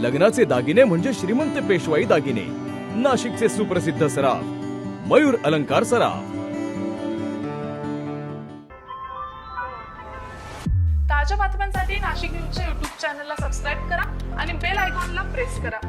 लग्नाचे दागिने म्हणजे श्रीमंत पेशवाई दागिने. नाशिकचे सुप्रसिद्ध सराफ मयूर अलंकार सराफ. ताज्या बातम्यांसाठी नाशिक न्यूजच्या युट्यूब चॅनलला सबस्क्राईब करा आणि बेल आयकॉनला प्रेस करा.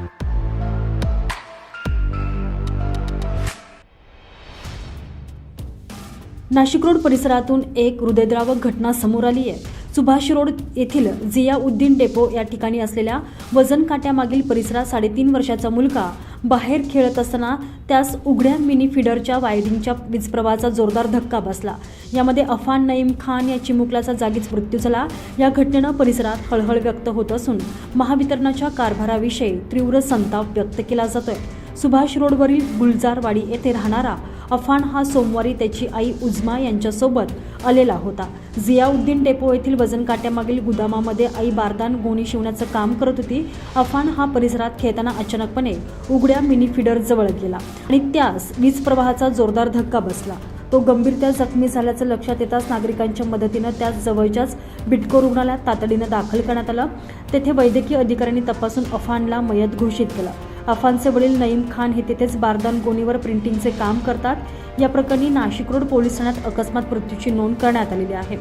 नाशिक रोड परिसरातून एक हृदयद्रावक घटना समोर आली आहे. सुभाष रोड येथील जियाउद्दीन डेपो या ठिकाणी असलेल्या वजन काट्यामागील परिसरात साडेतीन वर्षाचा मुलगा बाहेर खेळत असताना त्यास उघड्या मिनी फिडरच्या वायरिंगच्या वीजप्रवाहाचा जोरदार धक्का बसला. यामध्ये अफान नईम खान या चिमुकल्याचा जागीच मृत्यू झाला. या घटनेनं परिसरात हळहळ व्यक्त होत असून महावितरणाच्या कारभाराविषयी तीव्र संताप व्यक्त केला जातोय. सुभाष रोडवरील गुलजारवाडी येथे राहणारा अफान हा सोमवारी त्याची आई उजमा यांच्यासोबत आलेला होता. जियाउद्दीन डेपो येथील वजन काट्यामागील गुदामामध्ये आई बारदान गोणी शिवण्याचं काम करत होती. अफान हा परिसरात खेळताना अचानकपणे उघड्या मिनी फिडर जवळ गेला आणि त्यास वीज प्रवाहाचा जोरदार धक्का बसला. तो गंभीरत्या जखमी झाल्याचं लक्षात येताच नागरिकांच्या मदतीनं त्यास जवळच्याच बिटको रुग्णालयात तातडीनं दाखल करण्यात आलं. तेथे वैद्यकीय अधिकाऱ्यांनी तपासून अफानला मयत घोषित केलं. अफानचे वडील नईम खान हे तिथेच बारदान गोणीवर प्रिंटिंगचे काम करतात. या प्रकरणी नाशिक रोड पोलीस ठाण्यात अकस्मात मृत्यूची नोंद करण्यात आलेली आहे.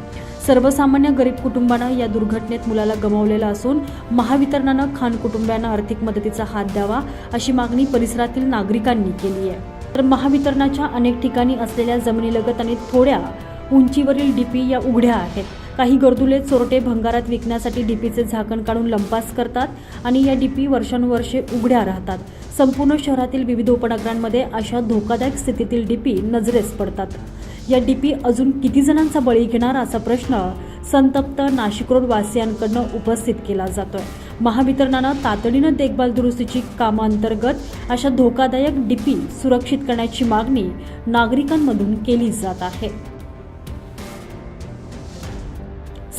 सर्वसामान्य गरीब कुटुंबानं या दुर्घटनेत मुलाला गमावलेला असून महावितरणानं खान कुटुंबियांना आर्थिक मदतीचा हात द्यावा अशी मागणी परिसरातील नागरिकांनी केली आहे. तर महावितरणाच्या अनेक ठिकाणी असलेल्या जमिनीलगत आणि थोड्या उंचीवरील डीपी या उघड्या आहेत. काही गर्दुले चोरटे भंगारात विकण्यासाठी डीपीचे झाकण काढून लंपास करतात आणि या डीपी वर्षानुवर्षे उघड्या राहतात. संपूर्ण शहरातील विविध उपनगरांमध्ये अशा धोकादायक स्थितीतील डीपी नजरेस पडतात. या डीपी अजून किती जणांचा बळी घेणार असा प्रश्न संतप्त नाशिक रोड वासियांकडनं उपस्थित केला जातोय. महावितरणानं तातडीनं देखभाल दुरुस्तीची कामांतर्गत अशा धोकादायक डीपी सुरक्षित करण्याची मागणी नागरिकांमधून केली जात आहे.